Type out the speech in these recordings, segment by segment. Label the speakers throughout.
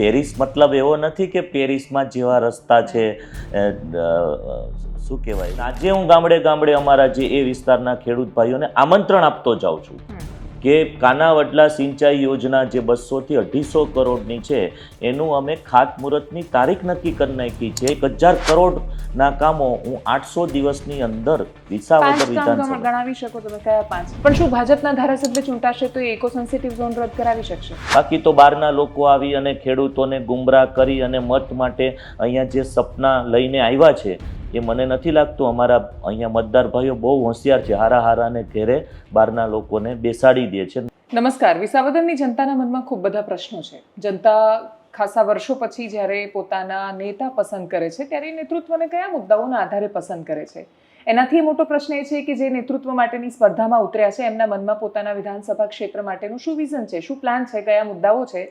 Speaker 1: Paris મતલબ એવો નથી કે પેરિસમાં જેવા રસ્તા છે શું કહેવાય? આજે હું ગામડે ગામડે અમારા જે એ વિસ્તારના ખેડૂત ભાઈઓને આમંત્રણ આપતો જાઉં છું. કે કાનાવડલા સિંચાઈ યોજના જે બસોથી અઢીસો કરોડની છે એનું અમે ખાતમુહૂર્તની તારીખ નક્કી કરી નાખી છે. એક હજાર કરોડના કામો હું આઠસો દિવસની અંદર વિસાવદર વિધાનસભા
Speaker 2: ગણાવી શકો તમે કયા પાંચ? પણ શું ભાજપના ધારાસભ્ય ચૂંટાશે તો એકો સેન્સિટિવ ઝોન રદ કરાવી શકશે?
Speaker 1: બાકી તો બહારના લોકો આવી અને ખેડૂતોને ગુમરાહ કરી અને મત માટે અહીંયા જે સપના લઈને આવ્યા છે એ મને નથી લાગતું અમારા અહીંયા મતદાર ભાઈઓ બહુ હોશિયાર છે હારા હારાને ઘેરે બહારના લોકોને બેસાડી દે છે.
Speaker 2: નમસ્કાર. વિસાવદરની જનતાના મનમાં ખૂબ બધા પ્રશ્નો છે. જનતા ખાસા વર્ષો પછી જ્યારે પોતાના નેતા પસંદ કરે છે, ત્યારે એ નેતૃત્વને કયા મુદ્દાઓના આધારે પસંદ કરે છે? એનાથી મોટો પ્રશ્ન એ છે કે જે નેતૃત્વ માટેની સ્પર્ધામાં ઉતર્યા છે, એમના મનમાં પોતાના વિધાનસભા ક્ષેત્ર માટેનું શું વિઝન છે? શું પ્લાન છે? કયા મુદ્દાઓ છે?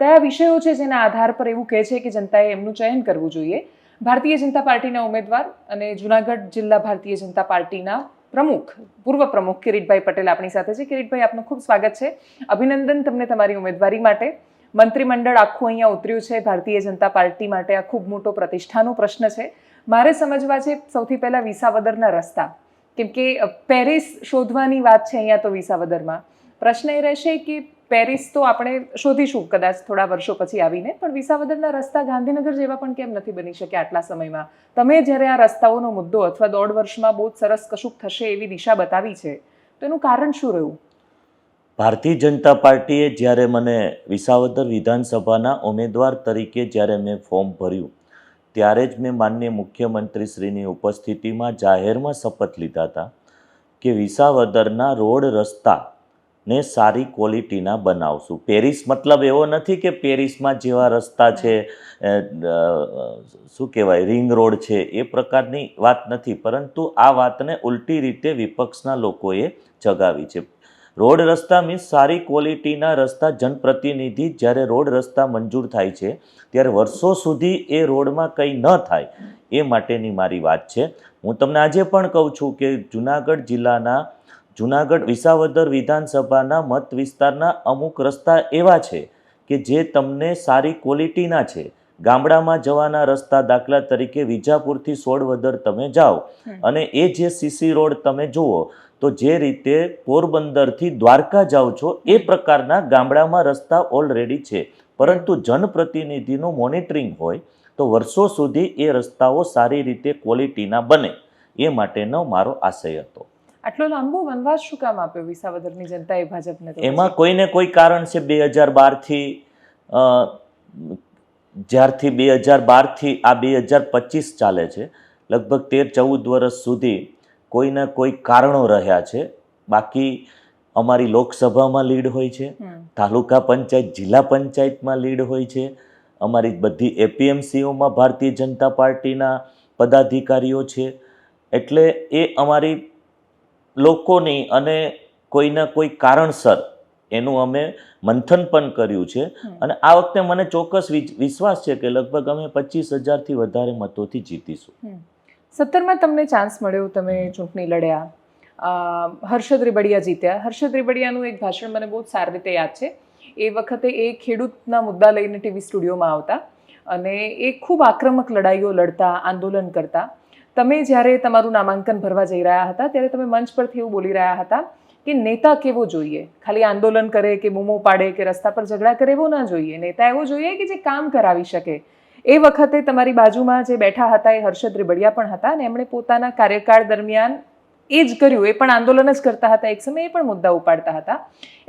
Speaker 2: કયા વિષયો છે જેના આધાર પર એવું કહે છે કે જનતાએ એમનું ચયન કરવું જોઈએ? ભારતીય જનતા પાર્ટીના ઉમેદવાર અને જુનાગઢ જિલ્લા ભારતીય જનતા પાર્ટીના પ્રમુખ, પૂર્વ પ્રમુખ કિરીટભાઈ પટેલ આપણી સાથે છે. કિરીટભાઈ, આપનું ખૂબ સ્વાગત છે. અભિનંદન તમને તમારી ઉમેદવારી માટે. મંત્રીમંડળ આખું અહીંયા ઉતર્યું છે. ભારતીય જનતા પાર્ટી માટે આ ખૂબ મોટો પ્રતિષ્ઠાનો પ્રશ્ન છે. મારે સમજવા છે સૌથી પહેલાં વિસાવદરના રસ્તા. કેમ કે પેરિસ શોધવાની વાત છે અહીંયા તો વિસાવદરમાં. પ્રશ્ન એ રહેશે કે પેરિસ તો આપણે શોધીશું કદાચ થોડા વર્ષો પછી આવીને, પણ વિસાવદરના રસ્તા ગાંધીનગર જેવા પણ કેમ નથી બની શક્યા આટલા સમયમાં? તમે જ્યારે આ રસ્તાઓનો મુદ્દો અથવા દોઢ વર્ષમાં બહુ સરસ કશુંક થશે એવી દિશા બતાવી છે, તો એનું કારણ શું રહ્યું?
Speaker 1: ભારતીય જનતા પાર્ટીએ જ્યારે મને વિસાવદર વિધાનસભાના ઉમેદવાર તરીકે જ્યારે મેં ફોર્મ ભર્યું, ત્યારે જ મેં માનનીય મુખ્યમંત્રીશ્રીની ઉપસ્થિતિમાં જાહેરમાં શપથ લીધા હતા કે વિસાવદરના રોડ રસ્તા ને સારી ક્વોલિટીના બનાવશું. પેરિસ મતલબ એવો નથી કે પેરિસમાં જેવા રસ્તા છે શું કહેવાય રિંગ રોડ છે એ પ્રકારની વાત નથી. પરંતુ આ વાતને ઉલટી રીતે વિપક્ષના લોકોએ જગાવી છે. રોડ રસ્તા મીન્સ સારી ક્વોલિટીના રસ્તા જનપ્રતિનિધિ જ્યારે રોડ રસ્તા મંજૂર થાય છે ત્યારે વર્ષો સુધી એ રોડમાં કંઈ ન થાય એ માટેની મારી વાત છે. હું તમને આજે પણ કહું છું કે જુનાગઢ જિલ્લાના જુનાગઢ વિસાવદર વિધાનસભાના મત વિસ્તારના અમુક રસ્તા એવા છે કે જે તમને સારી ક્વોલિટીના છે. ગામડામાં જવાના રસ્તા દાખલા તરીકે વિજાપુરથી સોળવદર તમે જાઓ અને એ જે સીસી રોડ તમે જુઓ તો જે રીતે પોરબંદરથી દ્વારકા જાઓ છો એ પ્રકારના ગામડામાં રસ્તા ઓલરેડી છે. પરંતુ જનપ્રતિનિધિનું મોનિટરિંગ હોય તો વર્ષો સુધી એ રસ્તાઓ સારી રીતે ક્વોલિટીના બને. એ માટેનો મારો આશય હતો.
Speaker 2: આટલો લાંબો વનવાસ શું કામ આપ્યો વિસાવદરની જનતાએ ભાજપને
Speaker 1: એમાં કોઈને કોઈ કારણ છે બે હજાર બારથી જ્યારથી બે હજાર બારથી આ બે હજાર પચીસ ચાલે છે લગભગ તેર ચૌદ વર્ષ સુધી કોઈના કોઈ કારણો રહ્યા છે. બાકી અમારી લોકસભામાં લીડ હોય છે તાલુકા પંચાયત જિલ્લા પંચાયતમાં લીડ હોય છે અમારી બધી એપીએમસીઓમાં ભારતીય જનતા પાર્ટીના પદાધિકારીઓ છે. એટલે એ અમારી લોકોની અને કોઈના કોઈ કારણસર એનું અમે મંથન પણ કર્યું છે. અને આ વખતે મને ચોક્કસ વિશ્વાસ છે કે લગભગ અમે પચીસ હજારથી વધારે મતોથી જીતીશું.
Speaker 2: સત્તરમાં તમને ચાન્સ મળ્યો તમે ચૂંટણી લડ્યા. હર્ષદ રેબડિયા જીત્યા. હર્ષદ રેબડિયાનું એક ભાષણ મને બહુ સારી રીતે યાદ છે. એ વખતે એ ખેડૂતના મુદ્દા લઈને ટીવી સ્ટુડિયોમાં આવતા અને એ ખૂબ આક્રમક લડાઈઓ લડતા આંદોલન કરતા. તમે જ્યારે તમારું નામાંકન ભરવા જઈ રહ્યા હતા, ત્યારે તમે મંચ પરથી એવું બોલી રહ્યા હતા કે નેતા કેવો જોઈએ? ખાલી આંદોલન કરે કે બૂમો પાડે કે રસ્તા પર ઝઘડા કરે એવો ના જોઈએ. નેતા એવો જોઈએ કે જે કામ કરાવી શકે. એ વખતે તમારી બાજુમાં જે બેઠા હતા એ હર્ષદ રેબડિયા પણ હતા અને એમણે પોતાના કાર્યકાળ દરમિયાન એ જ કર્યું. એ પણ આંદોલન જ કરતા હતા. એક સમયે એ પણ મુદ્દા ઉપાડતા હતા.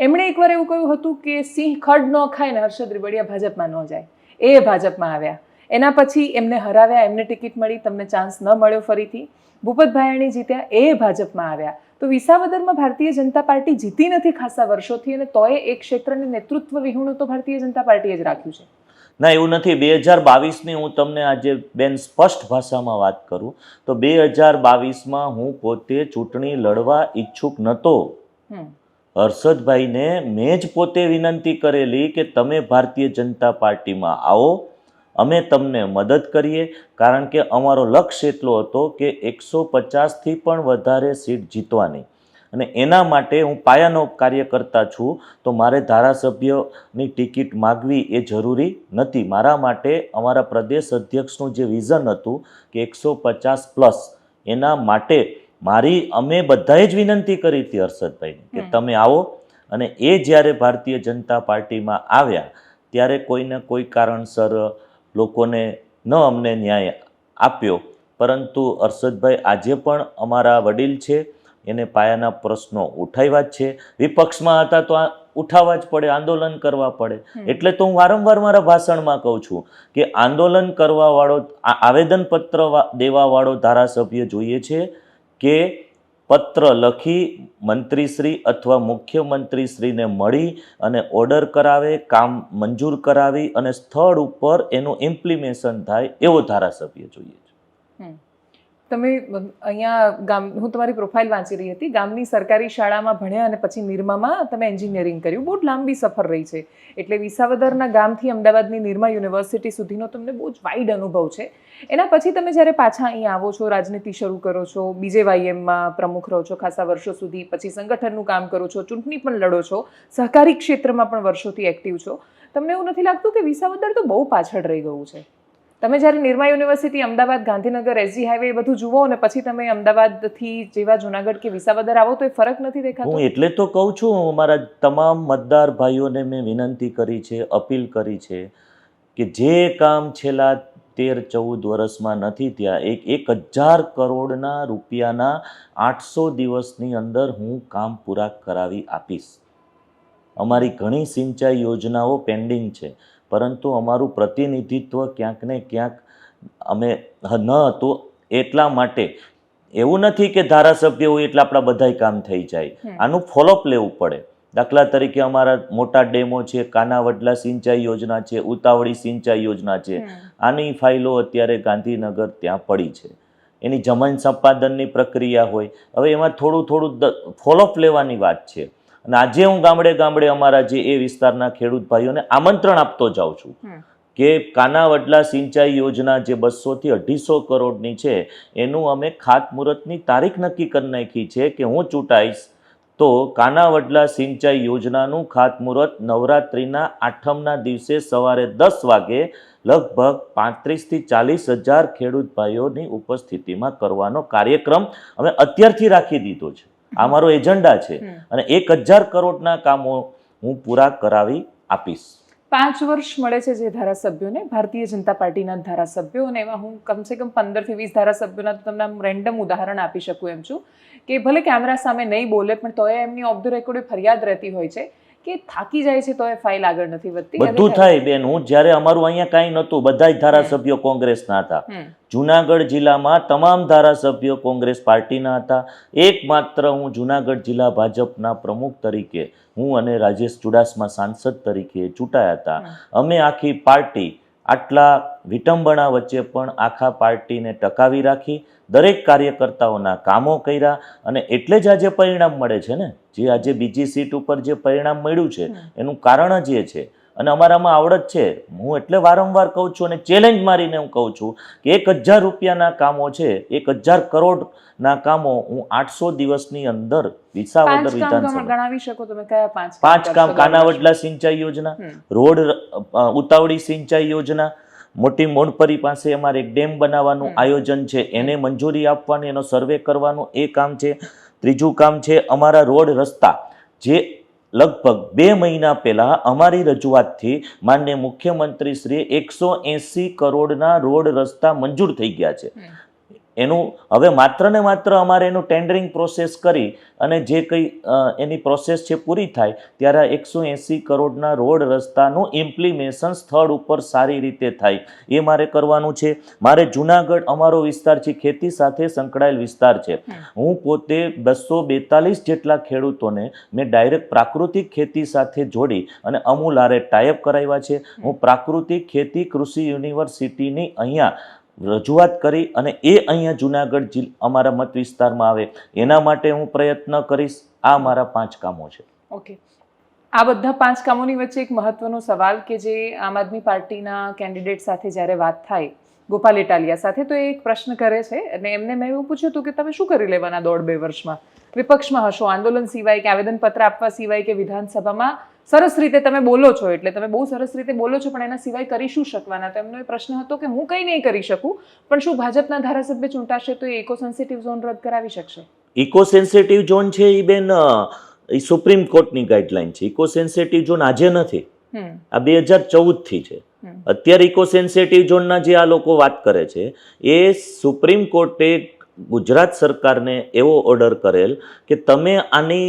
Speaker 2: એમણે એકવાર એવું કહ્યું હતું કે સિંહ ખડ ન ખાય ને હર્ષદ રીબડિયા ભાજપમાં ન જાય. એ ભાજપમાં આવ્યા. એના પછી એમને હરાવ્યા એમને ટિકિટ મળી તમને ચાન્સ ન મળ્યો ફરીથી. ભૂપત ભાયાણી જીત્યા એ ભાજપમાં આવ્યા. તો વિસાવદરમાં ભારતીય જનતા પાર્ટી જીતી નથી ખાસા વર્ષોથી અને તોય એક ક્ષેત્રને નેતૃત્વ વિહુણ તો ભારતીય જનતા પાર્ટીએ જ રાખ્યું છે.
Speaker 1: ના એવું નથી. બે હજાર બાવીસની હું તમને આજે બેન સ્પષ્ટ ભાષામાં વાત કરું. તો બે હજાર બાવીસમાં હું પોતે ચૂંટણી લડવા ઈચ્છુક નહોતો હર્ષદભાઈને મેં જ પોતે વિનંતી કરેલી કે તમે ભારતીય જનતા પાર્ટીમાં આવો. અમે તમને મદદ કરીએ કારણ કે અમારો લક્ષ્ય એટલો હતો કે એકસો પચાસથી પણ વધારે સીટ જીતવાની. અને એના માટે હું પાયાનો કાર્ય કરતા છું તો મારે ધારાસભ્યની ટિકિટ માગવી એ જરૂરી નથી. મારા માટે અમારા પ્રદેશ અધ્યક્ષનું જે વિઝન હતું કે એકસો પચાસ પ્લસ એના માટે મારી અમે બધાએ જ વિનંતી કરી હતી હર્ષદભાઈને કે તમે આવો. અને એ જ્યારે ભારતીય જનતા પાર્ટીમાં આવ્યા ત્યારે કોઈને કોઈ કારણસર લોકોને ન અમને ન્યાય આપ્યો. પરંતુ હર્ષદભાઈ આજે પણ અમારા વડીલ છે એને પાયાના પ્રશ્નો ઉઠાવ્યા જ છે. વિપક્ષમાં હતા તો આ ઉઠાવવા જ પડે આંદોલન કરવા પડે. એટલે તો હું વારંવાર મારા ભાષણમાં કહું છું કે આંદોલન કરવાવાળો આ- આવેદનપત્ર દેવાવાળો ધારાસભ્ય જોઈએ છે કે પત્ર લખી મંત્રીશ્રી અથવા મુખ્યમંત્રીશ્રીને મળી અને ઓર્ડર કરાવે, કામ મંજૂર કરાવી અને સ્થળ ઉપર એનું ઇમ્પ્લિમેશન થાય એવો ધારાસભ્ય જોઈએ છે.
Speaker 2: તમે, અહીંયા ગામ, હું તમારી પ્રોફાઇલ વાંચી રહી હતી. ગામની સરકારી શાળામાં ભણ્યા અને પછી નિરમામાં તમે એન્જિનિયરિંગ કર્યું. બહુ લાંબી સફર રહી છે. એટલે વિસાવદરના ગામથી અમદાવાદની નિરમા યુનિવર્સિટી સુધીનો તમને બહુ જ વાઇડ અનુભવ છે. એના પછી તમે જ્યારે પાછા અહીં આવો છો, રાજનીતિ શરૂ કરો છો બીજે વાયએમમાં પ્રમુખ રહો છો, ખાસા વર્ષો સુધી, પછી સંગઠનનું કામ કરો છો, ચૂંટણી પણ લડો છો, સહકારી ક્ષેત્રમાં પણ વર્ષોથી એક્ટિવ છો, તમને એવું નથી લાગતું કે વિસાવદર તો બહુ પાછળ રહી ગયું છે? તમે જ્યારે Nirma university, Ahmedabad, Gandhinagar, SG highway એ બધું જુઓ અને પછી તમે અમદાવાદથી જેવા જુનાગઢ કે વિસાવદર આવો, તો એ ફરક નથી દેખાતો?
Speaker 1: હું એટલે તો કહું છું મારા તમામ મતદાર ભાઈઓને મેં વિનંતી કરી છે, અપીલ કરી છે કે જે કામ છેલ્લા તેર, ચૌદ વર્ષમાં નથી ત્યાં એક એક હજાર કરોડના રૂપિયાના આઠસો દિવસની અંદર હું કામ પૂરા કરાવી આપીશ. અમારી ઘણી સિંચાઈ યોજનાઓ પેન્ડિંગ છે. પરંતુ અમારું પ્રતિનિધિત્વ ક્યાંક ને ક્યાંક અમે ન હતું એટલા માટે. એવું નથી કે ધારાસભ્ય હોય એટલે આપણા બધાય કામ થઈ જાય. આનું ફોલોઅપ લેવું પડે. દાખલા તરીકે અમારા મોટા ડેમો છે કાનાવડલા સિંચાઈ યોજના છે ઉતાવળી સિંચાઈ યોજના છે. આની ફાઇલો અત્યારે ગાંધીનગર ત્યાં પડી છે. એની જમીન સંપાદનની પ્રક્રિયા હોય. હવે એમાં થોડું થોડું ફોલોઅપ લેવાની વાત છે. અને આજે હું ગામડે ગામડે અમારા જે એ વિસ્તારના ખેડૂત ભાઈઓને આમંત્રણ આપતો જાઉં છું. કે કાનાવડલા સિંચાઈ યોજના જે બસોથી અઢીસો કરોડની છે એનું અમે ખાતમુહૂર્તની તારીખ નક્કી કરી નાખી છે કે હું ચૂંટાઈશ તો કાનાવડલા સિંચાઈ યોજનાનું ખાતમુહૂર્ત નવરાત્રિના આઠમના દિવસે સવારે દસ વાગે લગભગ પાંત્રીસથી ચાલીસ હજાર ખેડૂત ભાઈઓની ઉપસ્થિતિમાં કરવાનો કાર્યક્રમ અમે અત્યારથી રાખી દીધો છે આ મારો એજન્ડા છે. અને એક હજાર કરોડના કામો હું પૂરા કરાવી આપીશ.
Speaker 2: પાંચ વર્ષ મળે છે જે ધારાસભ્યોને. ભારતીય જનતા પાર્ટીના ધારાસભ્યો અને એમાં હું કમસે કમ પંદરથી વીસ ધારાસભ્યોના તો તમને રેન્ડમ ઉદાહરણ આપી શકું એમ છું. કે ભલે કેમેરા સામે નહીં બોલે પણ તોય એમની ઓફ ધ રેકોર્ડે ફરિયાદ રહેતી હોય છે. કે થાકી જાય છે તોય ફાઇલ આગળ નથી વધતી?
Speaker 1: બધું થાય બેન. હું જ્યારે અમારું અહીંયા કાંઈ નહોતું બધા જ ધારાસભ્યો કોંગ્રેસના હતા. જુનાગઢ જિલ્લામાં તમામ ધારાસભ્યો કોંગ્રેસ પાર્ટીના હતા. એકમાત્ર હું જુનાગઢ જિલ્લા ભાજપના પ્રમુખ તરીકે હું અને રાજેશ ચુડાસમા સાંસદ તરીકે ચૂંટાયા હતા. અમે આખી પાર્ટી આટલા વિટંબણા વચ્ચે પણ આખા પાર્ટીને ટકાવી રાખી દરેક કાર્યકર્તાઓના કામો કર્યા અને એટલે જ આજે પરિણામ મળે છે ને? જે આજે બીજી સીટ ઉપર જે પરિણામ મળ્યું છે એનું કારણ જ એ છે અને અમારામાં આવડત છે. હું એટલે વારંવાર કહું છું અને ચેલેન્જ મારીને હું કહું છું કે એક હજાર રૂપિયાના કામો છે એક હજાર કરોડના કામો હું આઠસો દિવસની અંદર વિસાવદર વિધાનસભા
Speaker 2: ગણાવી શકો તમે કયા પાંચ
Speaker 1: પાંચ કામ કાનાવડલા સિંચાઈ યોજના રોડ ઉતાવળી સિંચાઈ યોજના મોટી મોણપરી પાસે અમારે એક ડેમ બનાવવાનું આયોજન છે. એને મંજૂરી આપવાની એનો સર્વે કરવાનું એ કામ છે. ત્રીજું કામ છે અમારા રોડ રસ્તા. જે લગભગ બે મહિના પહેલા અમારી રજૂઆતથી માન્ય મુખ્યમંત્રીશ્રીએ એકસો એંસી કરોડના રોડ રસ્તા મંજૂર થઈ ગયા છે. એનું હવે માત્ર ને માત્ર અમારે એનું ટેન્ડરિંગ પ્રોસેસ કરી અને જે કંઈ એની પ્રોસેસ છે પૂરી થાય ત્યારે એકસો એંસી કરોડના રોડ રસ્તાનું ઇમ્પ્લિમેશન સ્થળ ઉપર સારી રીતે થાય. એ મારે કરવાનું છે. મારે જુનાગઢ અમારો વિસ્તાર છે ખેતી સાથે સંકળાયેલ વિસ્તાર છે. હું પોતે બસો બેતાલીસ જેટલા ખેડૂતોને મેં ડાયરેક્ટ પ્રાકૃતિક ખેતી સાથે જોડી અને અમૂલ આરે ટાઈઅપ કરાવ્યા છે. હું પ્રાકૃતિક ખેતી કૃષિ યુનિવર્સિટીની અહીંયા રજૂઆત કરી અને એ અહીંયા જુનાગઢ જિલ્લા અમારા મત વિસ્તારમાં આવે. એના માટે હું પ્રયત્ન કરીશ. આ મારા પાંચ કામો છે.
Speaker 2: ઓકે. આ બધા પાંચ કામોની વચ્ચે એક મહત્વનો સવાલ કે જે આમ આદમી પાર્ટીના કેન્ડિડેટ સાથે જ્યારે વાત થાય, ગોપાલ ઇટાલિયા સાથે, તો એ એક પ્રશ્ન કરે છે. અને એમને મેં એવું પૂછ્યું હતું કે તમે શું કરી લેવાના દોઢ બે વર્ષમાં? વિપક્ષમાં હશો, આંદોલન સિવાય કે આવેદનપત્ર આપવા સિવાય કે વિધાનસભામાં સરસ રીતે તમે બોલો છો એટલે તમે બહુ સરસ રીતે બોલો છો પણ એના સિવાય કરી શું શકવાના? તો એમનો એ પ્રશ્ન હતો કે હું કંઈ નહીં કરી શકું પણ શું ભાજપના ધારાસભ્ય ચૂંટાશે તો એ ઇકો સેન્સિટિવ ઝોન રદ કરાવી શકશે?
Speaker 1: ઇકો સેન્સિટિવ ઝોન છે એ બેન એ સુપ્રીમ કોર્ટની ગાઈડલાઈન છે. ઇકો સેન્સિટિવ ઝોન આજે નથી. આ બે હજાર ચૌદથી છે. અત્યારે ઇકો સેન્સિટિવ ઝોનના જે આ લોકો વાત કરે છે એ સુપ્રીમ કોર્ટે ગુજરાત સરકારને એવો ઓર્ડર કરેલ કે તમે આની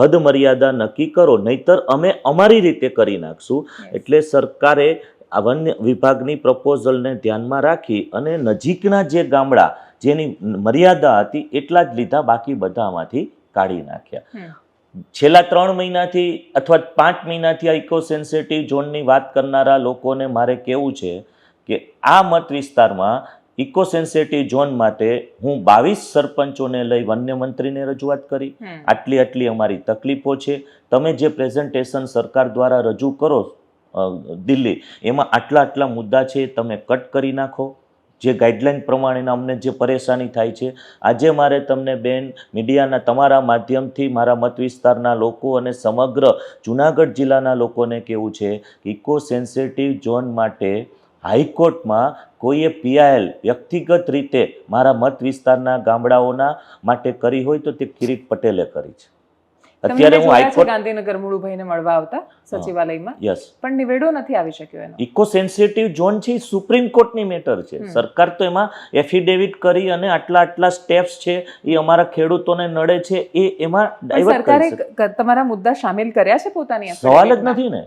Speaker 1: હદ મર્યાદા નક્કી કરો નહીતર અમે અમારી રીતે કરી નાખશું. એટલે સરકારે આ વન્ય વિભાગની પ્રપોઝલને ધ્યાનમાં રાખી અને નજીકના જે ગામડા જેની મર્યાદા હતી એટલા જ લીધા બાકી બધામાંથી કાઢી નાખ્યા. છેલ્લા ત્રણ મહિનાથી અથવા પાંચ મહિનાથી આ ઇકો સેન્સિટિવ ઝોનની વાત કરનારા લોકોને મારે કેવું છે કે આ મત વિસ્તારમાં ઇકો સેન્સિટિવ ઝોન માટે હું બાવીસ સરપંચોને લઈ વન્ય મંત્રીને રજૂઆત કરી. આટલી આટલી અમારી તકલીફો છે. તમે જે પ્રેઝન્ટેશન સરકાર દ્વારા રજૂ કરો દિલ્હી એમાં આટલા આટલા મુદ્દા છે તમે કટ કરી નાખો. જે ગાઈડલાઇન પ્રમાણેના અમને જે પરેશાની થાય છે. આજે મારે તમને બેન મીડિયાના તમારા માધ્યમથી મારા મત વિસ્તારના લોકો અને સમગ્ર જુનાગઢ જિલ્લાના લોકોને કેવું છે ઇકો સેન્સિટિવ ઝોન માટે હાઈકોર્ટમાં કોઈએ પીઆઈએલ વ્યક્તિગત રીતે મારા મત વિસ્તારના ગામડાઓના માટે કરી હોય તો તે કિરીટ પટેલે કરી છે. અત્યારે હું હાઈકોર્ટ
Speaker 2: ગાંધીનગર મુળુભાઈને મળવા આવતા સચિવાલયમાં.
Speaker 1: યસ
Speaker 2: પણ નિવેડો નથી આવી શક્યો એનો.
Speaker 1: ઇકો સેન્સિટિવ ઝોન છે સુપ્રીમ કોર્ટની મેટર છે. સરકાર તો એમાં એફિડેવિટ કરી અને આટલા આટલા સ્ટેપ્સ છે એ અમારા ખેડૂતોને નડે છે એ એમાં
Speaker 2: સરકારે તમારા મુદ્દા સામેલ કર્યા છે પોતાની
Speaker 1: સવાલ જ નથી ને.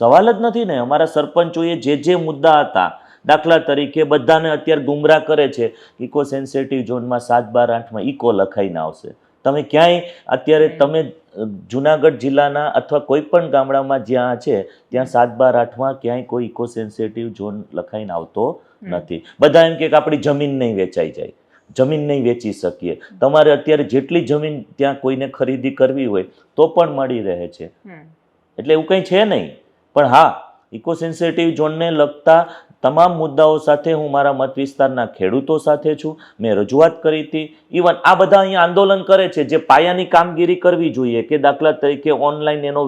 Speaker 1: સવાલ જ નથી ને. અમારા સરપંચોએ જે જે મુદ્દા હતા દાખલા તરીકે બધાને અત્યારે ગુમરાહ કરે છે ઇકો સેન્સિટિવ ઝોનમાં સાત બાર આઠમાં ઇકો લખાઈને આવશે. તમે ક્યાંય અત્યારે તમે જુનાગઢ જિલ્લાના અથવા કોઈ પણ ગામડામાં જ્યાં છે ત્યાં સાત બાર આઠમાં ક્યાંય કોઈ ઇકો સેન્સિટિવ ઝોન લખાઈને આવતો નથી. બધા એમ કે આપણી જમીન નહીં વેચાઈ જાય. જમીન નહીં વેચી શકીએ. તમારે અત્યારે જેટલી જમીન ત્યાં કોઈને ખરીદી કરવી હોય તો પણ મળી રહે છે. એટલે એવું કંઈ છે નહીં. પણ હા ઇકો સેન્સિટિવ ઝોનને લગતા તમામ મુદ્દાઓ સાથે હું મારા મત વિસ્તારના ખેડૂતો સાથે છું. મેં રજૂઆત કરી હતી. ઇવન આ બધા અહીંયા આંદોલન કરે છે જે પાયાની કામગીરી કરવી જોઈએ કે દાખલા તરીકે ઓનલાઈન એનો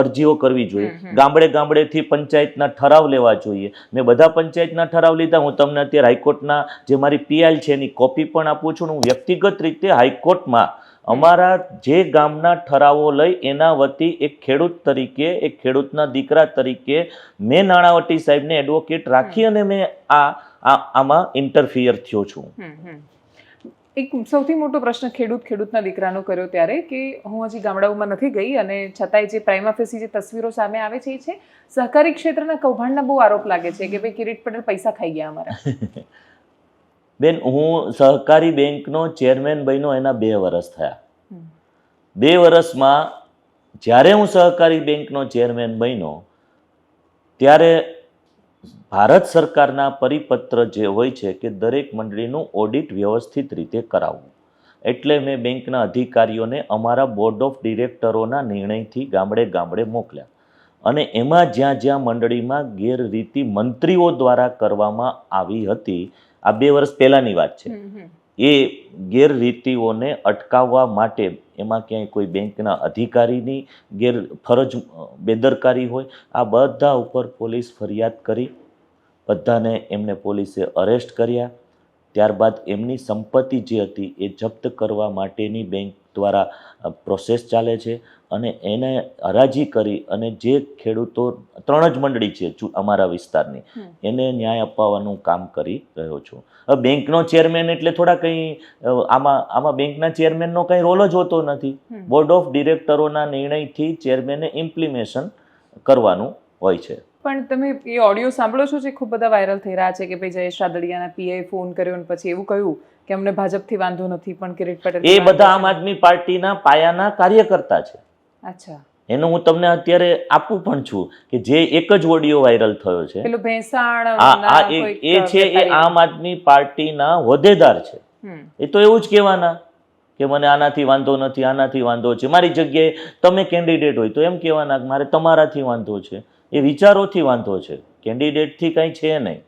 Speaker 1: અરજીઓ કરવી જોઈએ. ગામડે ગામડેથી પંચાયતના ઠરાવ લેવા જોઈએ. મેં બધા પંચાયતના ઠરાવ લીધા. હું તમને અત્યારે હાઈકોર્ટના જે મારી પીઆઈ છે એની કોપી પણ આપું છું. હું વ્યક્તિગત રીતે હાઈકોર્ટમાં અમારા જે ગામના ઠરાવો લઈ એના વતી એક ખેડૂત તરીકે એક ખેડૂતના દીકરા તરીકે મેં નાણાવટી સાહેબને એડવોકેટ રાખી અને મેં આ આમાં ઇન્ટરફિયર થયો છું.
Speaker 2: એક સૌથી મોટો પ્રશ્ન ખેડૂત ખેડૂતના દીકરાનો કર્યો ત્યારે કે હું હજી ગામડાઓમાં નથી ગઈ અને છતાંય જે પ્રાઇમાફેસી જે તસવીરો સામે આવે છે એ છે. સહકારી ક્ષેત્રના કૌભાંડના બહુ આરોપ લાગે છે કે ભાઈ કિરીટ પટેલ પૈસા ખાઈ ગયા અમારા.
Speaker 1: બેન હું સહકારી બેંકનો ચેરમેન બન્યો એના બે વર્ષ થયા. બે વર્ષમાં જ્યારે હું સહકારી બેંકનો ચેરમેન બન્યો ત્યારે ભારત સરકારના પરિપત્ર જે હોય છે કે દરેક મંડળીનું ઓડિટ વ્યવસ્થિત રીતે કરાવવું. એટલે મેં બેંકના અધિકારીઓને અમારા બોર્ડ ઓફ ડિરેક્ટરોના નિર્ણયથી ગામડે ગામડે મોકલ્યા. અને એમાં જ્યાં જ્યાં મંડળીમાં ગેરરીતિ મંત્રીઓ દ્વારા કરવામાં આવી હતી આ બે વર્ષ પહેલાંની વાત છે. એ ગેરરીતિઓને અટકાવવા માટે એમાં ક્યાંય કોઈ બેંકના અધિકારીની ગેરફરજ બેદરકારી હોય આ બધા ઉપર પોલીસ ફરિયાદ કરી બધાને એમને પોલીસે અરેસ્ટ કર્યા ત્યારબાદ એમની સંપત્તિ જે હતી એ જપ્ત કરવા માટેની બેંક દ્વારા પ્રોસેસ ચાલે છે અને એને હરાજી કરી અને જે ખેડૂતો ત્રણ જ મંડળી છે અમારા વિસ્તારની એને ન્યાય અપાવવાનું કામ કરી રહ્યો છું. હવે બેંકનો ચેરમેન એટલે થોડા કંઈ આમાં આમાં બેંકના ચેરમેનનો કંઈ રોલ જ હોતો નથી. બોર્ડ ઓફ ડિરેક્ટરોના નિર્ણયથી ચેરમેને ઇમ્પ્લિમેશન કરવાનું હોય છે.
Speaker 2: પણ તમે એ ઓડિયો સાંભળો છો જે ખૂબ બધા વાયરલ થઈ રહ્યા છે કે ભાઈ જયેશ રાદડિયાના પીએ ફોન કર્યો અને પછી એવું કહ્યું કે અમને ભાજપથી વાંધો નથી પણ કિરીટ પટેલ
Speaker 1: એ બધા આમ આદમી પાર્ટીના પાયાના કાર્યકર્તા છે.
Speaker 2: અચ્છા.
Speaker 1: એનું હું તમને અત્યારે આપું પણ છું કે જે એક જ ઓડિયો વાયરલ થયો છે
Speaker 2: પેલું ભેંસાણ
Speaker 1: આ એ છે એ આમ આદમી પાર્ટીના હોદ્દેદાર છે. એ તો એવું જ કહેવાના કે મને આનાથી વાંધો નથી આનાથી વાંધો છે. મારી જગ્યાએ તમે કેન્ડિડેટ હોય તો એમ કહેવાના કે મારે તમારાથી વાંધો છે. એ વિચારોથી વાંધો છે. કેન્ડિડેટથી કંઈ છે નહીં.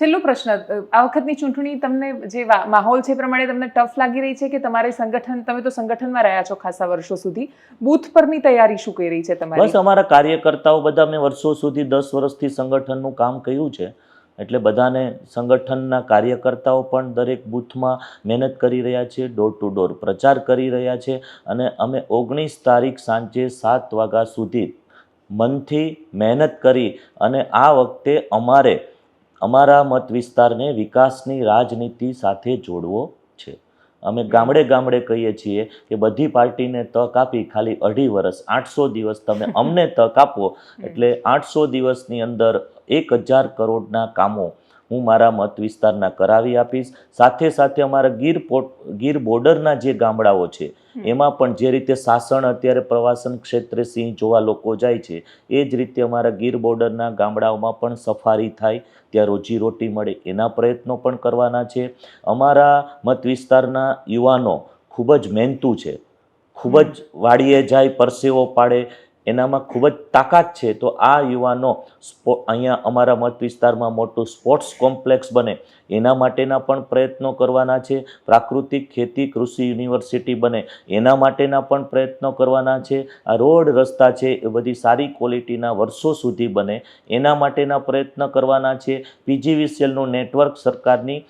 Speaker 2: છેલ્લો પ્રશ્ન આ વખતની ચૂંટણી તમને જે માહોલ છે પ્રમાણે તમને ટફ લાગી રહી છે કે તમારે સંગઠન તમે તો સંગઠનમાં રહ્યા છો ખાસા વર્ષો સુધી. બૂથ પરની તૈયારી શું કરી રહી છે
Speaker 1: બસ
Speaker 2: તમારી
Speaker 1: અમારા કાર્યકર્તાઓ બધા મેં વર્ષો સુધી દસ વર્ષથી સંગઠનનું કામ કર્યું છે. એટલે બધાને સંગઠનના કાર્યકર્તાઓ પણ દરેક બૂથમાં મહેનત કરી રહ્યા છે ડોર ટુ ડોર પ્રચાર કરી રહ્યા છે. અને અમે ઓગણીસ તારીખ સાંજે સાત વાગ્યા સુધી મનથી મહેનત કરી અને આ વખતે અમારે અમારા મત વિસ્તારને વિકાસની રાજનીતિ સાથે જોડવો છે. અમે ગામડે ગામડે કહીએ છીએ કે બધી પાર્ટીને તક આપી ખાલી અઢી વર્ષ આઠસો દિવસ તમે અમને તક આપો. એટલે આઠસો દિવસની અંદર એક હજાર કરોડના કામો હું મારા મત વિસ્તારના કરાવી આપીશ. સાથે સાથે અમારા ગીર પોટ ગીર બોર્ડરના જે ગામડાઓ છે એમાં પણ જે રીતે શાસન અત્યારે પ્રવાસન ક્ષેત્રે સિંહ જોવા લોકો જાય છે એ જ રીતે અમારા ગીર બોર્ડરના ગામડાઓમાં પણ સફારી થાય ત્યાં રોજીરોટી મળે એના પ્રયત્નો પણ કરવાના છે. અમારા મત વિસ્તારના યુવાનો ખૂબ જ મહેનતું છે. ખૂબ જ વાડીએ જાય પરસેવો પાડે એનામાં ખૂબ જ તાકાત છે તો આ યુવાનો અહીંયા અમારા મત વિસ્તારમાં મોટું સ્પોર્ટ્સ કોમ્પ્લેક્સ બને. એના માટેના પણ પ્રયત્નો કરવાના છે. પ્રાકૃતિક ખેતી કૃષિ યુનિવર્સિટી બને. એના માટેના પણ પ્રયત્નો કરવાના છે. આ રોડ રસ્તા છે એ બધી સારી ક્વોલિટીના વર્ષો સુધી બને. એના માટેના પ્રયત્ન કરવાના છે. પીજીવીસીએલનું નેટવર્ક સરકારની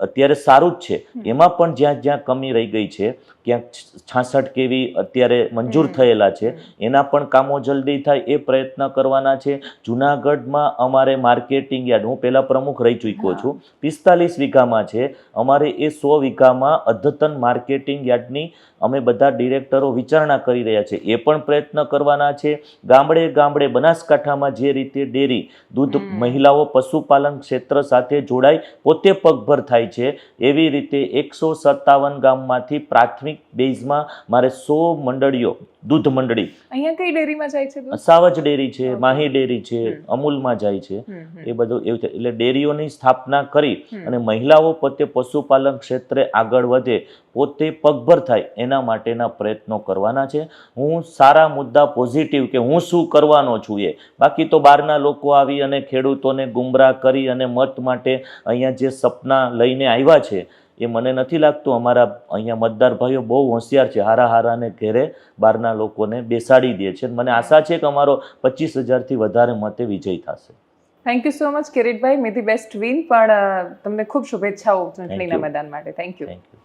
Speaker 1: અત્યારે સારું જ છે. એમાં પણ જ્યાં જ્યાં કમી રહી ગઈ છે ક્યાંક છાસઠ કેવી અત્યારે મંજૂર થયેલા છે એના પણ કામો જલ્દી થાય એ પ્રયત્ન કરવાના છે. જુનાગઢમાં અમારે માર્કેટિંગ યાર્ડ હું પહેલાં પ્રમુખ રહી ચૂક્યો છું. પિસ્તાલીસ વીઘામાં છે. અમારે એ સો વીઘામાં અદ્યતન માર્કેટિંગ યાર્ડની અમે બધા ડિરેક્ટરો વિચારણા કરી રહ્યા છે. એ પણ પ્રયત્ન કરવાના છે. ગામડે ગામડે બનાસકાંઠામાં જે રીતે ડેરી દૂધ મહિલાઓ પશુપાલન ક્ષેત્ર સાથે જોડાઈ પોતે પગભર થાય છે. એવી રીતે એકસો સત્તાવન ગામમાંથી પ્રાથમિક બેઝમાં મારે સો મંડળીઓ દૂધ મંડળી.
Speaker 2: અહીંયા કઈ ડેરીમાં જાય છે
Speaker 1: સાવજ ડેરી છે માહી ડેરી છે અમૂલમાં જાય છે. એ બધું એવું છે એટલે ડેરીઓની સ્થાપના કરી અને મહિલાઓ પોતે પશુપાલન ક્ષેત્રે આગળ વધે પોતે પગભર થાય એના માટેના પ્રયત્નો કરવાના છે. હું સારા મુદ્દા પોઝિટિવ કે હું શું કરવાનો છું એ. બાકી તો બહારના લોકો આવી અને ખેડૂતોને ગુમરાહ કરી અને મત માટે અહીંયા જે સપના લઈને આવ્યા છે એ મને નથી લાગતું અમારા અહીંયા મતદાર ભાઈઓ બહુ હોશિયાર છે હારા હારાને ઘેરે બહારના લોકોને બેસાડી દે છે. મને આશા છે કે અમારો પચીસ હજારથી વધારે મતે વિજય થશે.
Speaker 2: થેન્ક યુ સો મચ કિરીટભાઈ. મે ધી બેસ્ટ વિન પણ તમને ખૂબ શુભેચ્છાઓ ચૂંટણીના મેદાન માટે. Thank you
Speaker 1: thank you